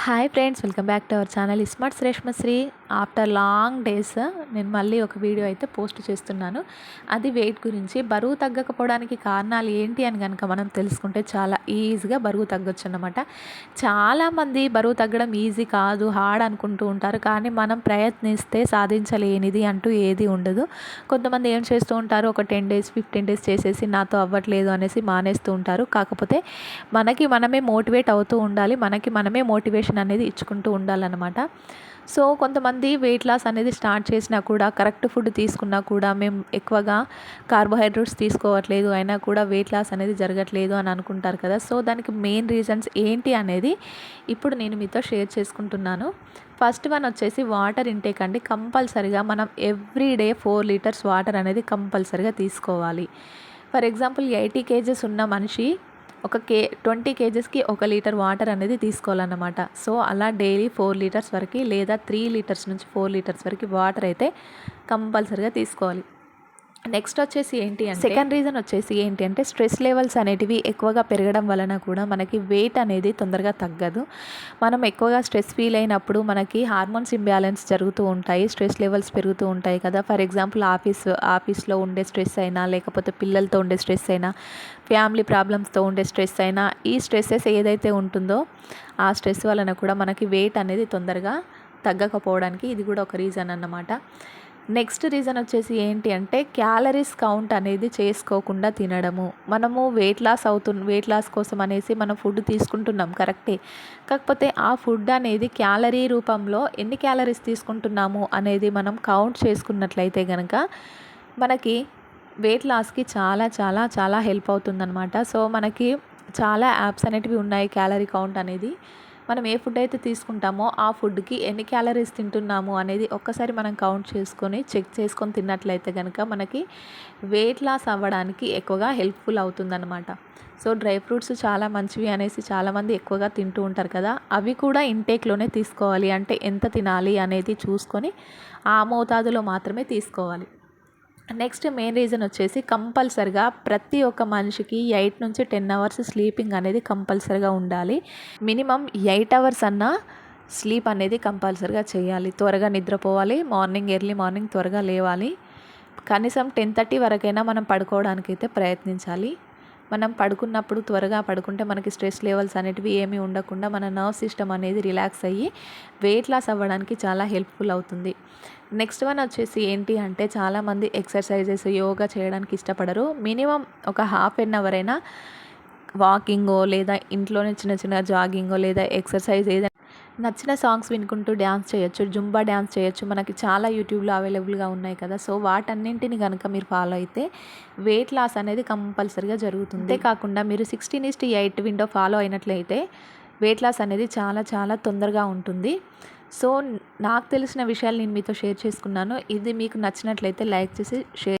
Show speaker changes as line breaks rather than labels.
Hi friends welcome back to our channel smart Shreshmashri after long days నేను మళ్ళీ ఒక video అయితే post చేస్తున్నాను. అది వెయిట్ గురించి బరువు తగ్గకపోవడానికి కారణాలు ఏంటి అని కనుక మనం తెలుసుకుంటే చాలా ఈజీగా బరువు తగ్గొచ్చు అన్నమాట చాలామంది బరువు తగ్గడం ఈజీ కాదు హార్డ్ అనుకుంటూ ఉంటారు కానీ మనం ప్రయత్నిస్తే సాధించలేనిది అంటూ ఏది ఉండదు. కొంతమంది ఏం చేస్తూ ఉంటారు ఒక టెన్ డేస్ ఫిఫ్టీన్ డేస్ చేసేసి నాతో అవ్వట్లేదు అనేసి మానేస్తూ ఉంటారు. కాకపోతే మనకి మనమే మోటివేట్ అవుతూ ఉండాలి మనకి మనమే మోటివేట్ మోటివేషన్ అనేది ఇచ్చుకుంటూ ఉండాలన్నమాట. సో కొంతమంది వెయిట్ లాస్ అనేది స్టార్ట్ చేసినా కూడా కరెక్ట్ ఫుడ్ తీసుకున్నా కూడా మేము ఎక్కువగా కార్బోహైడ్రేట్స్ తీసుకోవట్లేదు అయినా కూడా వెయిట్ లాస్ అనేది జరగట్లేదు అని అనుకుంటారు కదా. సో దానికి మెయిన్ రీజన్స్ ఏంటి అనేది ఇప్పుడు నేను మీతో షేర్ చేసుకుంటున్నాను. ఫస్ట్ వన్ వచ్చేసి వాటర్ ఇంటేక్ అండి. కంపల్సరిగా మనం every day four litres water అనేది కంపల్సరిగా తీసుకోవాలి. ఫర్ ఎగ్జాంపుల్ ఎయిటీ కేజెస్ ఉన్న మనిషి ఒక కే ట్వంటీ కేజెస్కి ఒక లీటర్ వాటర్ అనేది తీసుకోవాలన్నమాట. సో అలా డైలీ ఫోర్ లీటర్స్ వరకు లేదా త్రీ లీటర్స్ నుంచి ఫోర్ లీటర్స్ వరకు వాటర్ అయితే కంపల్సరిగా తీసుకోవాలి. నెక్స్ట్ వచ్చేసి ఏంటి అంటే సెకండ్ రీజన్ వచ్చేసి ఏంటి అంటే స్ట్రెస్ లెవెల్స్ అనేటివి ఎక్కువగా పెరగడం వలన కూడా మనకి వెయిట్ అనేది తొందరగా తగ్గదు. మనం ఎక్కువగా స్ట్రెస్ ఫీల్ అయినప్పుడు మనకి హార్మోన్స్ ఇంబ్యాలెన్స్ జరుగుతూ ఉంటాయి స్ట్రెస్ లెవెల్స్ పెరుగుతూ ఉంటాయి కదా. ఫర్ ఎగ్జాంపుల్ ఆఫీస్ ఆఫీస్లో ఉండే స్ట్రెస్ అయినా లేకపోతే పిల్లలతో ఉండే స్ట్రెస్ అయినా ఫ్యామిలీ ప్రాబ్లమ్స్తో ఉండే స్ట్రెస్ అయినా ఈ స్ట్రెస్సెస్ ఏదైతే ఉంటుందో ఆ స్ట్రెస్ వలన కూడా మనకి వెయిట్ అనేది తొందరగా తగ్గకపోవడానికి ఇది కూడా ఒక రీజన్ అన్నమాట. నెక్స్ట్ రీజన్ వచ్చేసి ఏంటి అంటే క్యాలరీస్ కౌంట్ అనేది చేసుకోకుండా తినడము. మనము వెయిట్ లాస్ అవుతున్న వెయిట్ లాస్ కోసం అనేసి మనం ఫుడ్ తీసుకుంటున్నాం కరెక్టే కాకపోతే ఆ ఫుడ్ అనేది క్యాలరీ రూపంలో ఎన్ని క్యాలరీస్ తీసుకుంటున్నాము అనేది మనం కౌంట్ చేసుకున్నట్లయితే కనుక మనకి వెయిట్ లాస్కి చాలా చాలా చాలా హెల్ప్ అవుతుందన్నమాట. సో మనకి చాలా యాప్స్ అనేటివి ఉన్నాయి క్యాలరీ కౌంట్ అనేది. మనం ఏ ఫుడ్ అయితే తీసుకుంటామో ఆ ఫుడ్కి ఎన్ని క్యాలరీస్ తింటున్నాము అనేది ఒక్కసారి మనం కౌంట్ చేసుకొని చెక్ చేసుకొని తిన్నట్లయితే కనుక మనకి వెయిట్ లాస్ అవ్వడానికి ఎక్కువగా హెల్ప్ఫుల్ అవుతుందన్నమాట. సో డ్రై ఫ్రూట్స్ చాలా మంచివి అనేసి చాలామంది ఎక్కువగా తింటూ ఉంటారు కదా అవి కూడా ఇంటేక్లోనే తీసుకోవాలి. అంటే ఎంత తినాలి అనేది చూసుకొని ఆ మోతాదులో మాత్రమే తీసుకోవాలి. నెక్స్ట్ మెయిన్ రీజన్ వచ్చేసి కంపల్సరిగా ప్రతి ఒక్క మనిషికి ఎయిట్ నుంచి టెన్ అవర్స్ స్లీపింగ్ అనేది కంపల్సరిగా ఉండాలి. మినిమం ఎయిట్ అవర్స్ అన్నా స్లీప్ అనేది కంపల్సరిగా చేయాలి. త్వరగా నిద్రపోవాలి మార్నింగ్ ఎర్లీ మార్నింగ్ త్వరగా లేవాలి. కనీసం టెన్ థర్టీ వరకైనా మనం పడుకోవడానికి అయితే ప్రయత్నించాలి. మనం పడుకున్నప్పుడు త్వరగా పడుకుంటే మనకి స్ట్రెస్ లెవెల్స్ అనేటివి ఏమీ ఉండకుండా మన నర్వ్ సిస్టమ్ అనేది రిలాక్స్ అయ్యి వెయిట్ లాస్ అవ్వడానికి చాలా హెల్ప్ఫుల్ అవుతుంది. నెక్స్ట్ వన్ వచ్చేసి ఏంటి అంటే చాలామంది ఎక్సర్సైజెస్ యోగా చేయడానికి ఇష్టపడరు. మినిమం ఒక హాఫ్ ఎన్ అవర్ అయినా వాకింగో లేదా ఇంట్లోనే చిన్న చిన్న జాగింగో లేదా ఎక్సర్సైజ్ ఏదైనా నచ్చిన సాంగ్స్ వినుకుంటూ డ్యాన్స్ చేయొచ్చు జుంబా డ్యాన్స్ చేయొచ్చు. మనకి చాలా యూట్యూబ్లో అవైలబుల్గా ఉన్నాయి కదా. సో వాటన్నింటిని కనుక మీరు ఫాలో అయితే వెయిట్ లాస్ అనేది కంపల్సరిగా జరుగుతుంది. కాకుండా మీరు sixteen is to eight window follow అయినట్లయితే వెయిట్ లాస్ అనేది చాలా చాలా తొందరగా ఉంటుంది. సో నాకు తెలిసిన విషయాలు నేను మీతో షేర్ చేసుకున్నాను. ఇది మీకు నచ్చినట్లయితే లైక్ చేసి షేర్